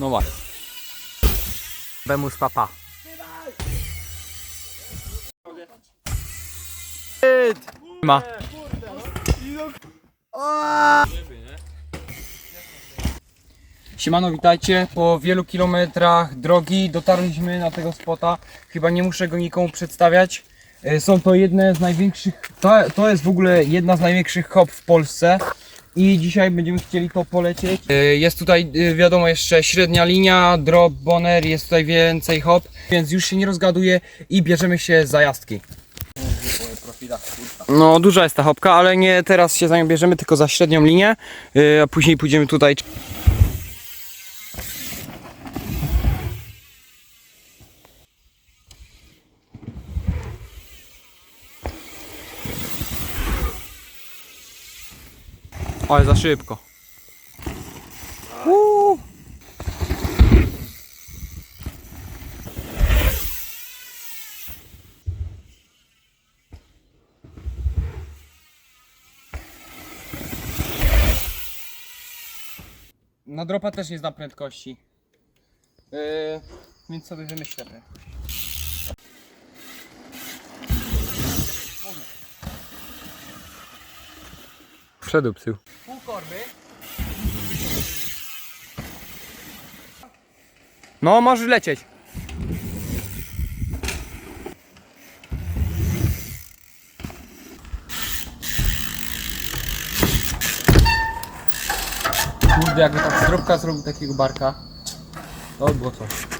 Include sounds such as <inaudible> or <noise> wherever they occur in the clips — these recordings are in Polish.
No właśnie. Bemus papa. Ma. Siemano, witajcie. Po wielu kilometrach drogi dotarliśmy na tego spota. Chyba nie muszę go nikomu przedstawiać. E, Są to jedne z największych, to, to jest w ogóle jedna z największych hop w Polsce. I dzisiaj będziemy chcieli to polecieć. E, Jest tutaj e, wiadomo jeszcze średnia linia, drop, boner, jest tutaj więcej hop, więc już się nie rozgaduję i bierzemy się za jazdki. No duża jest ta hopka, ale nie teraz się za nią bierzemy, tylko za średnią linię, e, a później pójdziemy tutaj Ale za szybko. Uuu. Na dropa też nie znam prędkości. Yy, więc sobie wymyślę prędkość. Przedupsył. Pół korby. No, możesz lecieć. Kurde, jakby tak zdrówka zrobił takiego barka, to by było coś.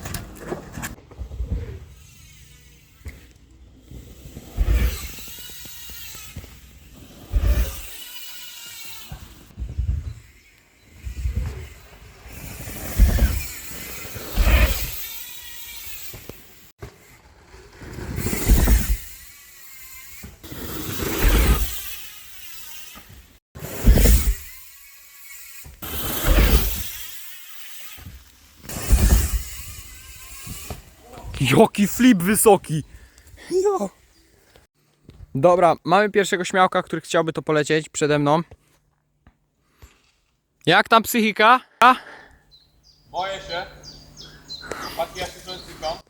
Jaki flip wysoki! Jo. Dobra, mamy pierwszego śmiałka, który chciałby to polecieć przede mną. Jak tam psychika? A? Boję się. Patrz, ja się.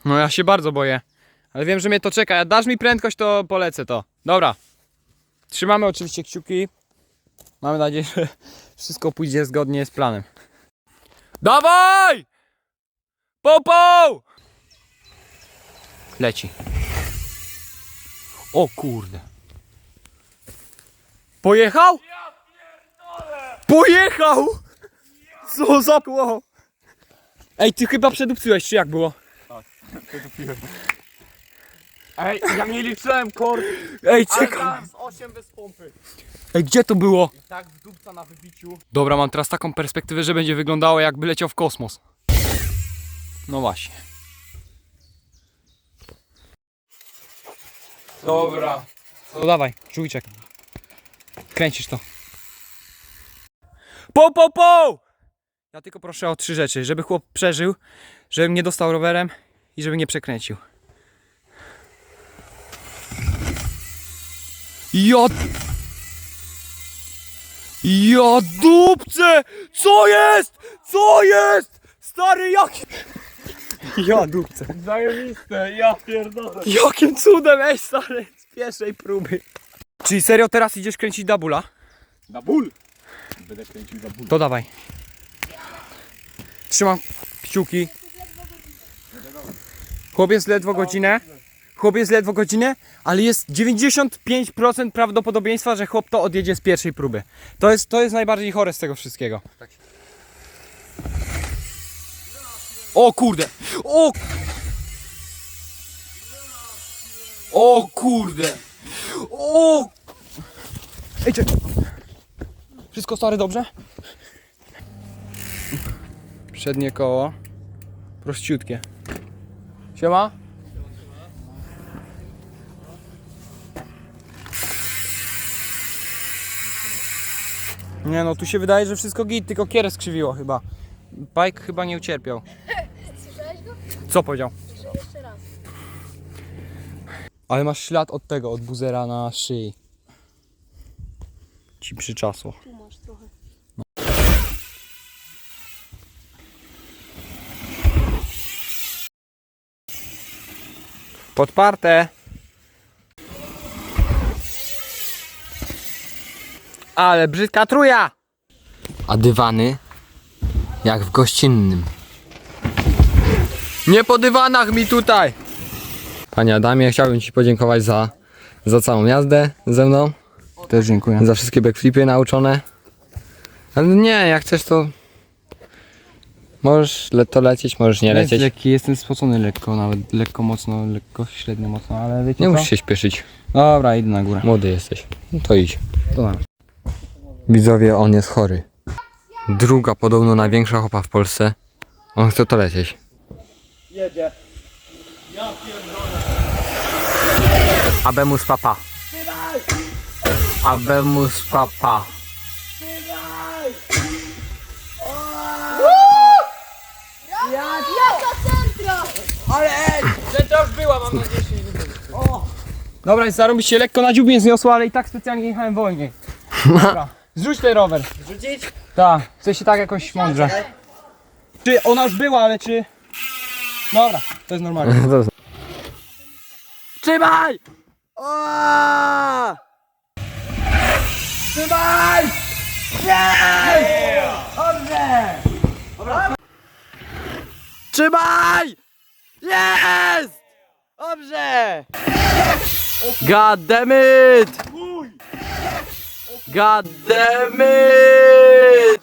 No ja się bardzo boję. Ale wiem, że mnie to czeka. Jak dasz mi prędkość, to polecę to. Dobra. Trzymamy oczywiście kciuki. Mamy nadzieję, że wszystko pójdzie zgodnie z planem. Dawaj! Popą! Leci. O kurde. Pojechał? Pojechał! Co za pło? Ej, ty chyba przedupcyłeś, czy jak było? Ej, ja nie liczyłem kord. Ej, czekaj. z 8 bez pompy. Ej, gdzie to było? I tak w dupca na wybiciu. Dobra, mam teraz taką perspektywę, że będzie wyglądało jakby leciał w kosmos. No właśnie. Dobra. No dawaj, czujczek. Kręcisz to. Po, po, po! Ja tylko proszę o trzy rzeczy. Żeby chłop przeżył, żebym nie dostał rowerem i żeby nie przekręcił. Ja... Ja dupce! Co jest? Co jest? Stary, jaki... Ja dupce. Zajebiste, ja pierdolę. Jakim cudem, ej stary, z pierwszej próby. Czyli serio teraz idziesz kręcić dabula? Na ból. Będę kręcił za ból. To dawaj. Trzymam kciuki. Chłopiec ledwo godzinę. Chłopiec ledwo godzinę, ale jest 95% prawdopodobieństwa, że chłop to odjedzie z pierwszej próby. To jest, to jest najbardziej chore z tego wszystkiego. O kurde! O! O kurde! O! Ej, czekaj. Wszystko stary dobrze? Przednie koło. Prościutkie. Siema? Nie no, tu się wydaje, że wszystko git, tylko kierę skrzywiło chyba. Pike chyba nie ucierpiał. Co powiedział? Jeszcze raz. Ale masz ślad od tego, od buzera na szyi. Ci przyczasło. Tu masz trochę. No. Podparte. Ale brzydka truja! A dywany jak w gościnnym. Nie po dywanach mi tutaj! Panie Adamie, chciałbym Ci podziękować za, za całą jazdę ze mną. Też dziękuję. Za wszystkie backflipy nauczone. Ale nie, jak chcesz to... Możesz le to lecieć, możesz nie Jest lecieć. lekki, jestem spocony lekko, nawet lekko mocno, lekko średnio mocno, ale wiecie Nie co? musisz się śpieszyć. Dobra, idę na górę. Młody jesteś. No to idź. To na. Widzowie, on jest chory. Druga podobno największa chopa w Polsce. On chce to lecieć. Jedzie. Abemus papa. Abemus papa. Centra! Centra już była, mam nadzieję, że nie będzie. Dobra, jest zarobić się lekko na dziubie zniosło, ale i tak specjalnie jechałem wolniej. <laughs> Dobra, zrzuć ten rower. Zrzucić? Tak, chcę się tak jakoś mądrze. Czy ona już była, ale czy... Dobra, to jest normalne. <laughs> Trzymaj! Trzymaj! Jest! Dobrze! God damn it! God damn it!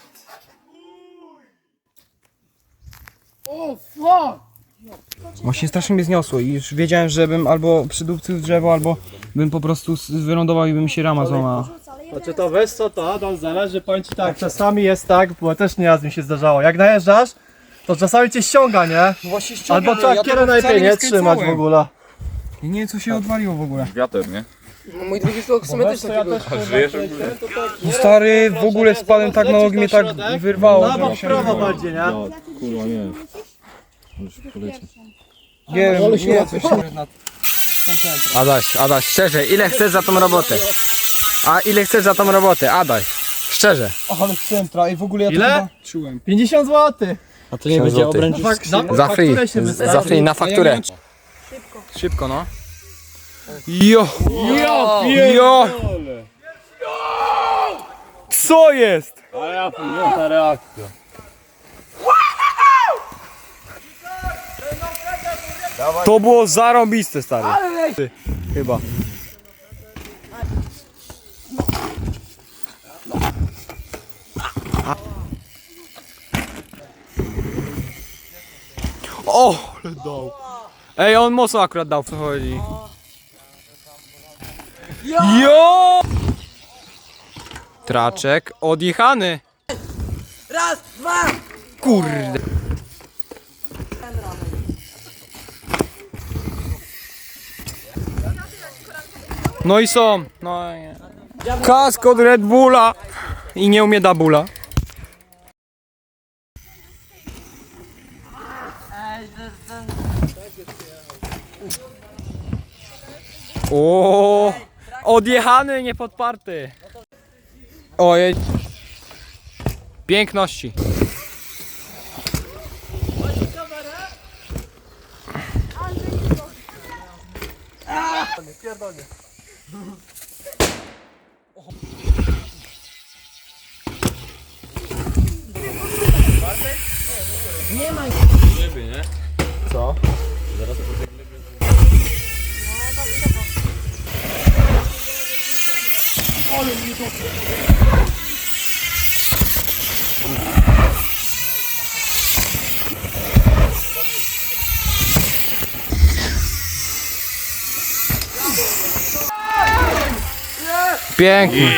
Właśnie strasznie mnie zniosło i już wiedziałem, że bym albo przydupcył w drzewo, albo bym po prostu s- wylądował i by mi się rama złamała. Znaczy to wiesz co to Adam zależy, powiem ci tak, czasami jest tak, bo też nie raz mi się zdarzało, jak najeżdżasz, to czasami cię ściąga, nie? Właśnie Albo trzeba kierę najlepiej nie trzymać w ogóle. I nie wiem co się odwaliło w ogóle. Wiatr, nie? Mój drugi skok w sumie też to ja też żyjesz to tak, No stary, w ogóle spadłem tak na nogi, mnie tak wyrwało. Lewo, że w się prawo bardziej, nie? Nie wiem, nie wiem co się na Adaś, Adaś, szczerze, ile chcesz za tą robotę? A ile chcesz za tą robotę? Adaś, szczerze. Ale centra i w ogóle ja to Ile? chyba czułem. 50 zł! A to nie będzie obręcz Za free, za free na fakturę. Szybko no. Jo! Jo! Jo! Co jest? Ale ja ta reakcja. To było zarąbiste stary. Ty, Chyba. O, ale dał. Ej, on mocno akurat dał, co chodzi. Jo! Traczek odjechany. Raz, dwa. Kurde. No i są. No. Kask od Red Bulla. I nie umie Dabula. O, odjechany, nie podparty. Ojej. Piękności. Pięknie.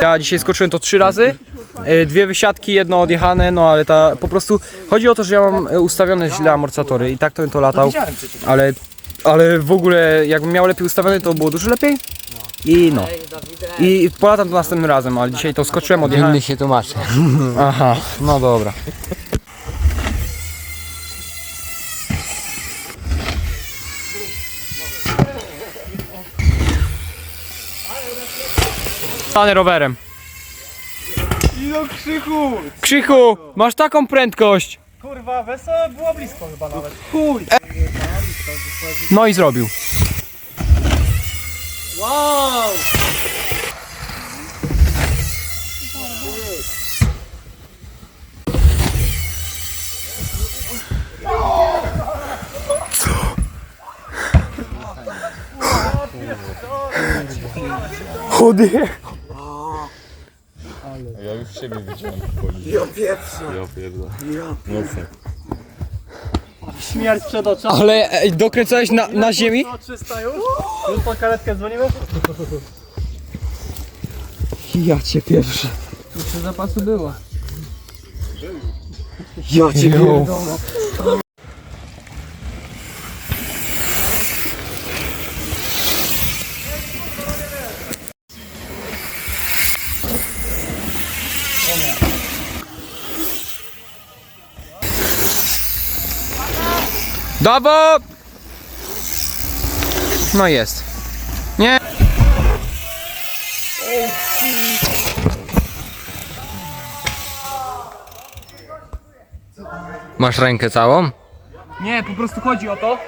Ja dzisiaj skoczyłem to trzy razy. E, Dwie wysiadki, jedno odjechane, no ale ta po prostu chodzi o to, że ja mam e, ustawione źle amortyzatory i tak to bym to latał. Ale, ale w ogóle jakbym miał lepiej ustawione, to było dużo lepiej. I no. I polatam to następnym razem, ale dzisiaj to skoczyłem, odjechałem. Inny się tłumaczy. <laughs> Aha, no dobra. Stanę rowerem. No krzychu! Krzychu, masz taką prędkość. Kurwa, wesoło było blisko chyba nawet. Chuj! No i zrobił. Wow! Chudy. Ja już siebie widziałem w poli. Ja pierdolę. Ja pierdolę. Mocno. Śmierć przed oczami. Ale ej, dokręcałeś na, na ziemi? No, 300 już? Już po karetkę dzwonimy? Ja cię pierwszy. Jeszcze zapasu było. Ja cię pierwszy. Dawo! No jest. Nie. Masz rękę całą? Nie, po prostu chodzi o to,